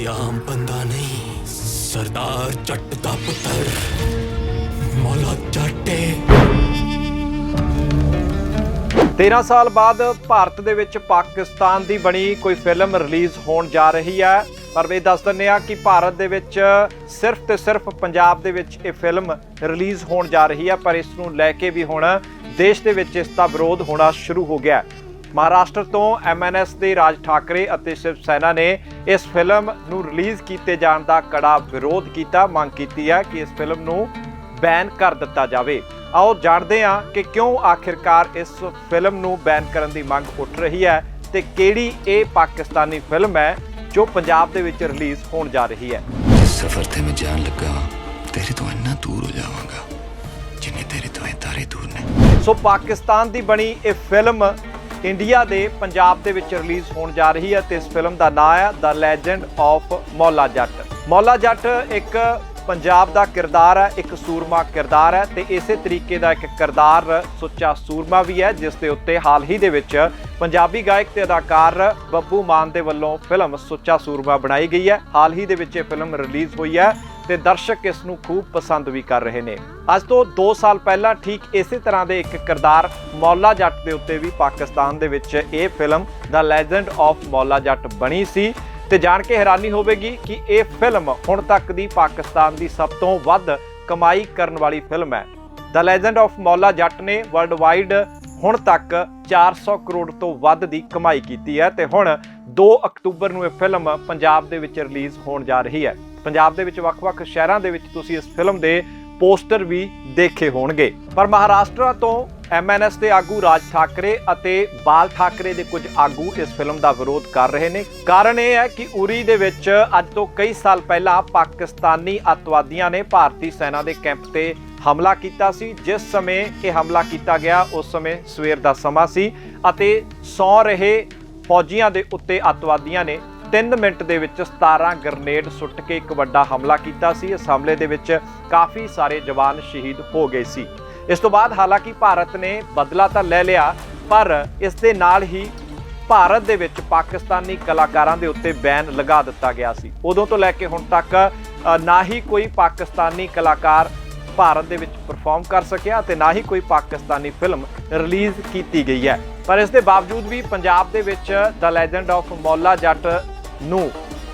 ਕੋਈ ਆਮ ਬੰਦਾ ਨਹੀਂ। ਸਰਦਾਰ ਜੱਟ ਦਾ ਪੁੱਤਰ, ਮੌਲਾ ਜੱਟੇ 13 ਸਾਲ ਬਾਅਦ ਭਾਰਤ ਦੇ ਵਿੱਚ ਪਾਕਿਸਤਾਨ ਦੀ ਬਣੀ ਕੋਈ ਫਿਲਮ ਰਿਲੀਜ਼ ਹੋਣ ਜਾ ਰਹੀ ਹੈ। ਪਰ ਇਹ ਦੱਸ ਦਿੰਦੇ ਆ ਕਿ ਭਾਰਤ ਦੇ ਵਿੱਚ ਸਿਰਫ ਤੇ ਸਿਰਫ ਪੰਜਾਬ ਦੇ ਵਿੱਚ ਇਹ ਫਿਲਮ ਰਿਲੀਜ਼ ਹੋਣ ਜਾ ਰਹੀ ਹੈ। ਪਰ ਇਸ ਨੂੰ ਲੈ ਕੇ ਵੀ ਹੁਣ ਦੇਸ਼ ਦੇ ਵਿੱਚ ਇਸ ਦਾ ਵਿਰੋਧ ਹੋਣਾ ਸ਼ੁਰੂ ਹੋ ਗਿਆ ਹੈ। ਮਹਾਰਾਸ਼ਟਰ ਤੋਂ ਐਮਐਨਐਸ ਦੇ ਰਾਜ ਠਾਕਰੇ ਅਤੇ ਸ਼ਿਵ ਸੈਨਾ ਨੇ ਇਸ ਫਿਲਮ ਨੂੰ ਰਿਲੀਜ਼ ਕੀਤੇ ਜਾਣ ਦਾ ਕੜਾ ਵਿਰੋਧ ਕੀਤਾ ਮੰਗ ਕੀਤੀ ਹੈ ਕਿ ਇਸ ਫਿਲਮ ਨੂੰ ਬੈਨ ਕਰ ਦਿੱਤਾ ਜਾਵੇ। ਆਓ ਜਾਣਦੇ ਹਾਂ ਕਿ ਕਿਉਂ ਆਖਿਰਕਾਰ ਇਸ ਫਿਲਮ ਨੂੰ ਬੈਨ ਕਰਨ ਦੀ ਮੰਗ ਉੱਠ ਰਹੀ ਹੈ ਤੇ ਕਿਹੜੀ ਇਹ ਪਾਕਿਸਤਾਨੀ ਫਿਲਮ ਹੈ ਜੋ ਪੰਜਾਬ ਦੇ ਵਿੱਚ ਰਿਲੀਜ਼ ਹੋਣ ਜਾ ਰਹੀ ਹੈ। ਸਫ਼ਰ ਤੇ ਮੈਂ ਜਾਣ ਲੱਗਾ ਤੇਰੇ ਤੋਂ ਇੰਨਾ ਦੂਰ ਹੋ ਜਾਵਾਂਗਾ ਜਿੰਨੇ ਤੇਰੇ ਤੋਂ ਇਹ ਤਾਰੇ ਦੂਰ ਨੇ। ਸੋ ਪਾਕਿਸਤਾਨ ਦੀ ਬਣੀ ਇਹ ਫਿਲਮ ਇੰਡੀਆ ਦੇ ਪੰਜਾਬ ਦੇ ਵਿੱਚ ਰਿਲੀਜ਼ ਹੋਣ ਜਾ ਰਹੀ ਹੈ ਤੇ ਇਸ ਫਿਲਮ ਦਾ ਨਾਮ ਹੈ ਦ ਲੈਜੈਂਡ ਆਫ ਮੌਲਾ ਜੱਟ। ਮੌਲਾ ਜੱਟ ਇੱਕ ਪੰਜਾਬ ਦਾ ਕਿਰਦਾਰ ਹੈ, ਇੱਕ ਸੂਰਮਾ ਕਿਰਦਾਰ ਹੈ ਤੇ ਇਸੇ ਤਰੀਕੇ ਦਾ ਇੱਕ ਕਿਰਦਾਰ ਸੁੱਚਾ ਸੂਰਮਾ ਵੀ ਹੈ, ਜਿਸ ਦੇ ਉੱਤੇ ਹਾਲ ਹੀ ਦੇ ਵਿੱਚ ਪੰਜਾਬੀ ਗਾਇਕ ਤੇ ਅਦਾਕਾਰ ਬੱਬੂ ਮਾਨ ਦੇ ਵੱਲੋਂ ਫਿਲਮ ਸੁੱਚਾ ਸੂਰਮਾ ਬਣਾਈ ਗਈ ਹੈ। ਹਾਲ ਹੀ ਦੇ ਵਿੱਚ ਇਹ ਫਿਲਮ ਰਿਲੀਜ਼ ਹੋਈ ਹੈ। ਤੇ ਦਰਸ਼ਕ ਇਸ ਨੂੰ ਖੂਬ ਪਸੰਦ ਵੀ ਕਰ ਰਹੇ ਨੇ। ਅੱਜ ਤੋਂ 2 ਸਾਲ ਪਹਿਲਾਂ ਠੀਕ ਇਸੇ ਤਰ੍ਹਾਂ ਦੇ ਇੱਕ ਕਿਰਦਾਰ ਮੌਲਾ ਜੱਟ ਦੇ ਉੱਤੇ ਵੀ ਪਾਕਿਸਤਾਨ ਦੇ ਵਿੱਚ ਇਹ ਫਿਲਮ ਦਾ ਲੈਜੈਂਡ ਆਫ ਮੌਲਾ ਜੱਟ ਬਣੀ ਸੀ। ਤੇ ਜਾਣ ਕੇ ਹੈਰਾਨੀ ਹੋਵੇਗੀ ਕਿ ਇਹ ਫਿਲਮ ਹੁਣ ਤੱਕ ਦੀ ਪਾਕਿਸਤਾਨ ਦੀ ਸਭ ਤੋਂ ਵੱਧ ਕਮਾਈ ਕਰਨ ਵਾਲੀ ਫਿਲਮ ਹੈ। ਦ ਲੈਜੈਂਡ ਆਫ ਮੌਲਾ ਜੱਟ ਨੇ ਵਰਲਡ ਵਾਈਡ ਹੁਣ ਤੱਕ 400 ਕਰੋੜ ਤੋਂ ਵੱਧ ਦੀ ਕਮਾਈ ਕੀਤੀ ਹੈ ਤੇ ਹੁਣ 2 ਅਕਤੂਬਰ ਨੂੰ ਇਹ ਫਿਲਮ ਪੰਜਾਬ ਦੇ ਵਿੱਚ ਰਿਲੀਜ਼ ਹੋਣ ਜਾ ਰਹੀ ਹੈ। ਪੰਜਾਬ ਦੇ ਵਿੱਚ ਵੱਖ-ਵੱਖ ਸ਼ਹਿਰਾਂ ਦੇ ਵਿੱਚ ਤੁਸੀਂ ਇਸ ਫਿਲਮ ਦੇ ਪੋਸਟਰ ਵੀ ਦੇਖੇ ਹੋਣਗੇ। ਪਰ ਮਹਾਰਾਸ਼ਟਰ ਤੋਂ ਐਮਐਨਐਸ ਦੇ ਆਗੂ ਰਾਜ ਠਾਕਰੇ ਅਤੇ ਬਾਲ ਠਾਕਰੇ ਦੇ ਕੁਝ ਆਗੂ ਇਸ ਫਿਲਮ ਦਾ ਵਿਰੋਧ ਕਰ ਰਹੇ ਨੇ। ਕਾਰਨ ਇਹ ਹੈ ਕਿ ਉਰੀ ਦੇ ਵਿੱਚ ਅੱਜ ਤੋਂ ਕਈ ਸਾਲ ਪਹਿਲਾਂ ਪਾਕਿਸਤਾਨੀ ਅੱਤਵਾਦੀਆਂ ਨੇ ਭਾਰਤੀ ਸੈਨਾ ਦੇ ਕੈਂਪ ਤੇ ਹਮਲਾ ਕੀਤਾ ਸੀ। ਜਿਸ ਸਮੇਂ ਇਹ ਹਮਲਾ ਕੀਤਾ ਗਿਆ, ਉਸ ਸਮੇਂ ਸਵੇਰ ਦਾ ਸਮਾਂ ਸੀ ਅਤੇ ਸੌ ਰਹੇ ਫੌਜੀਆਂ ਦੇ ਉੱਤੇ ਅੱਤਵਾਦੀਆਂ ਨੇ 3 ਮਿੰਟ ਦੇ ਵਿੱਚ 17 ਗ੍ਰਨੇਡ ਸੁੱਟ ਕੇ ਇੱਕ ਵੱਡਾ ਹਮਲਾ ਕੀਤਾ ਸੀ। ਇਸ ਹਮਲੇ ਦੇ ਵਿੱਚ ਕਾਫੀ ਸਾਰੇ ਜਵਾਨ ਸ਼ਹੀਦ ਹੋ ਗਏ ਸੀ। ਇਸ ਤੋਂ ਬਾਅਦ ਹਾਲਾਂਕਿ ਭਾਰਤ ਨੇ ਬਦਲਾ ਤਾਂ ਲੈ ਲਿਆ, ਪਰ ਇਸ ਦੇ ਨਾਲ ਹੀ ਭਾਰਤ ਦੇ ਵਿੱਚ ਪਾਕਿਸਤਾਨੀ ਕਲਾਕਾਰਾਂ ਦੇ ਉੱਤੇ ਬੈਨ ਲਗਾ ਦਿੱਤਾ ਗਿਆ ਸੀ। ਉਦੋਂ ਤੋਂ ਲੈ ਕੇ ਹੁਣ ਤੱਕ ਨਾ ਹੀ ਕੋਈ ਪਾਕਿਸਤਾਨੀ ਕਲਾਕਾਰ ਭਾਰਤ ਦੇ ਵਿੱਚ ਪਰਫਾਰਮ ਕਰ ਸਕਿਆ ਤੇ ਨਾ ਹੀ ਕੋਈ ਪਾਕਿਸਤਾਨੀ ਫਿਲਮ ਰਿਲੀਜ਼ ਕੀਤੀ ਗਈ ਹੈ। ਪਰ ਇਸ ਦੇ ਬਾਵਜੂਦ ਵੀ ਪੰਜਾਬ ਦੇ ਵਿੱਚ ਦ ਲੈਜੈਂਡ ਆਫ ਮੌਲਾ ਜੱਟ ਨੂੰ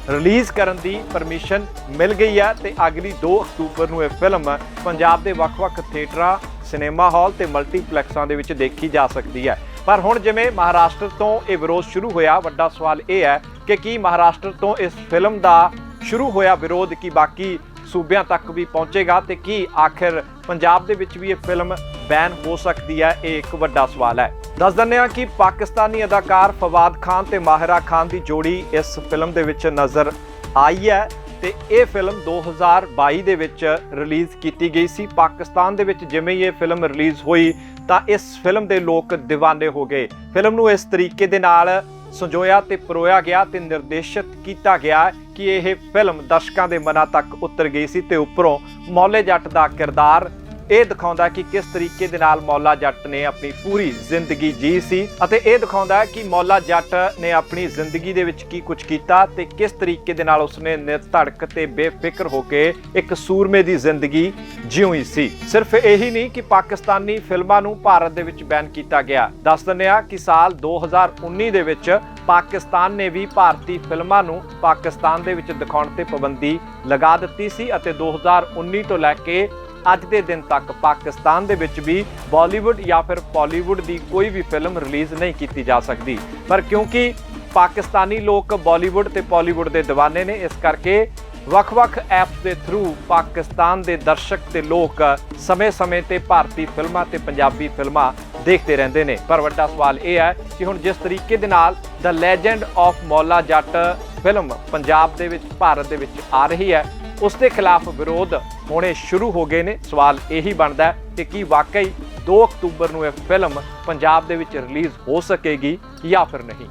ਰਿਲੀਜ਼ ਕਰਨ ਦੀ ਪਰਮਿਸ਼ਨ ਮਿਲ ਗਈ ਹੈ ਤੇ ਅਗਲੀ 2 ਅਕਤੂਬਰ ਨੂੰ ਇਹ ਫਿਲਮ ਪੰਜਾਬ ਦੇ ਵੱਖ-ਵੱਖ ਥੀਏਟਰਾਂ, ਸਿਨੇਮਾ ਹਾਲ ਤੇ ਮਲਟੀਪਲੈਕਸਾਂ ਦੇ ਵਿੱਚ ਦੇਖੀ ਜਾ ਸਕਦੀ ਹੈ। ਪਰ ਹੁਣ ਜਿਵੇਂ ਮਹਾਰਾਸ਼ਟਰ ਤੋਂ ਇਹ ਵਿਰੋਧ ਸ਼ੁਰੂ ਹੋਇਆ, ਵੱਡਾ ਸਵਾਲ ਇਹ ਹੈ ਕਿ ਕੀ ਮਹਾਰਾਸ਼ਟਰ ਤੋਂ ਇਸ ਫਿਲਮ ਦਾ ਸ਼ੁਰੂ ਹੋਇਆ ਵਿਰੋਧ ਕੀ ਬਾਕੀ ਸੂਬਿਆਂ ਤੱਕ ਵੀ ਪਹੁੰਚੇਗਾ ਤੇ ਕੀ ਆਖਿਰ ਪੰਜਾਬ ਦੇ ਵਿੱਚ ਵੀ ਇਹ ਫਿਲਮ ਬੈਨ ਹੋ ਸਕਦੀ ਹੈ, ਇਹ ਇੱਕ ਵੱਡਾ ਸਵਾਲ ਹੈ। ਦੱਸ ਦਿੰਦੇ ਹਾਂ ਕਿ ਪਾਕਿਸਤਾਨੀ ਅਦਾਕਾਰ ਫਵਾਦ ਖਾਨ ਤੇ ਮਾਹਿਰਾ ਖਾਨ ਦੀ ਜੋੜੀ ਇਸ ਫਿਲਮ ਦੇ ਵਿੱਚ ਨਜ਼ਰ ਆਈ ਹੈ ਤੇ ਇਹ ਫਿਲਮ 2022 ਦੇ ਵਿੱਚ ਰਿਲੀਜ਼ ਕੀਤੀ ਗਈ ਸੀ। ਪਾਕਿਸਤਾਨ ਦੇ ਵਿੱਚ ਜਿਵੇਂ ਹੀ ਇਹ ਫਿਲਮ ਰਿਲੀਜ਼ ਹੋਈ ਤਾਂ ਇਸ ਫਿਲਮ ਦੇ ਲੋਕ دیਵਾਨੇ ਹੋ ਗਏ। ਫਿਲਮ ਨੂੰ ਇਸ ਤਰੀਕੇ ਦੇ ਨਾਲ ਸੰਜੋਇਆ ਤੇ ਪਰੋਇਆ ਗਿਆ ਤੇ ਨਿਰਦੇਸ਼ਿਤ ਕੀਤਾ ਗਿਆ ਕਿ ਇਹ ਫਿਲਮ ਦਰਸ਼ਕਾਂ ਦੇ ਮਨਾਂ ਤੱਕ ਉਤਰ ਗਈ ਸੀ ਤੇ ਉੱਪਰੋਂ ਮੌਲੇ ਜੱਟ ਦਾ ਕਿਰਦਾਰ ਇਹ ਦਿਖਾਉਂਦਾ ਕਿ ਕਿਸ ਤਰੀਕੇ ਦੇ ਨਾਲ ਮੌਲਾ ਜੱਟ ਨੇ ਆਪਣੀ ਪੂਰੀ ਜ਼ਿੰਦਗੀ ਜੀ ਸੀ ਅਤੇ ਇਹ ਦਿਖਾਉਂਦਾ ਕਿ ਮੌਲਾ ਜੱਟ ਨੇ ਆਪਣੀ ਜ਼ਿੰਦਗੀ ਦੇ ਵਿੱਚ ਕੀ ਕੁਝ ਕੀਤਾ ਤੇ ਕਿਸ ਤਰੀਕੇ ਦੇ ਨਾਲ ਉਸਨੇ ਨਿਰਧੜਕ ਤੇ ਬੇਫਿਕਰ ਹੋ ਕੇ ਇੱਕ ਸੂਰਮੇ ਦੀ ਜ਼ਿੰਦਗੀ ਜਿਉਈ ਸੀ। ਸਿਰਫ ਇਹੀ ਨਹੀਂ ਕਿ ਪਾਕਿਸਤਾਨੀ ਫਿਲਮਾਂ ਨੂੰ ਭਾਰਤ ਦੇ ਵਿੱਚ ਬੈਨ ਕੀਤਾ ਗਿਆ। ਦੱਸ ਦਿੰਦੇ ਆ ਕਿ ਸਾਲ 2019 ਦੇ ਵਿੱਚ ਪਾਕਿਸਤਾਨ ਨੇ ਵੀ ਭਾਰਤੀ ਫਿਲਮਾਂ ਨੂੰ ਪਾਕਿਸਤਾਨ ਦੇ ਵਿੱਚ ਦਿਖਾਉਣ ਤੇ ਪਾਬੰਦੀ ਲਗਾ ਦਿੱਤੀ ਸੀ ਅਤੇ 2019 ਤੋਂ ਲੈ ਕੇ ਅੱਜ ਦੇ ਦਿਨ ਤੱਕ ਪਾਕਿਸਤਾਨ ਦੇ ਵਿੱਚ ਵੀ ਬਾਲੀਵੁੱਡ ਜਾਂ ਫਿਰ ਬਾਲੀਵੁੱਡ ਦੀ ਕੋਈ ਵੀ ਫਿਲਮ ਰਿਲੀਜ਼ ਨਹੀਂ ਕੀਤੀ ਜਾ ਸਕਦੀ। ਪਰ ਕਿਉਂਕਿ ਪਾਕਿਸਤਾਨੀ ਲੋਕ ਬਾਲੀਵੁੱਡ ਤੇ ਬਾਲੀਵੁੱਡ ਦੇ دیਵਾਨੇ ਨੇ, ਇਸ ਕਰਕੇ ਵੱਖ-ਵੱਖ ਐਪਸ ਦੇ ਥਰੂ ਪਾਕਿਸਤਾਨ ਦੇ ਦਰਸ਼ਕ ਤੇ ਲੋਕ ਸਮੇਂ-ਸਮੇਂ ਤੇ ਭਾਰਤੀ ਫਿਲਮਾਂ ਤੇ ਪੰਜਾਬੀ ਫਿਲਮਾਂ ਦੇਖਦੇ ਰਹਿੰਦੇ ਨੇ। ਪਰ ਵੱਡਾ ਸਵਾਲ ਇਹ ਹੈ ਕਿ ਹੁਣ ਜਿਸ ਤਰੀਕੇ ਦੇ ਨਾਲ ਦ ਲੈਜੈਂਡ ਆਫ ਮੌਲਾ ਜੱਟ ਫਿਲਮ ਪੰਜਾਬ ਦੇ ਵਿੱਚ, ਭਾਰਤ ਦੇ ਵਿੱਚ ਆ ਰਹੀ ਹੈ ਉਸ ਦੇ ਖਿਲਾਫ ਵਿਰੋਧ ਹੋਣੇ ਸ਼ੁਰੂ ਹੋ ਗਏ ਨੇ। ਸਵਾਲ ਇਹੀ ਬਣਦਾ ਕਿ ਕੀ ਵਾਕਈ 2 ਅਕਤੂਬਰ ਨੂੰ ਇਹ ਫਿਲਮ ਪੰਜਾਬ ਦੇ ਵਿੱਚ ਰਿਲੀਜ਼ ਹੋ ਸਕੇਗੀ ਜਾਂ ਫਿਰ ਨਹੀਂ।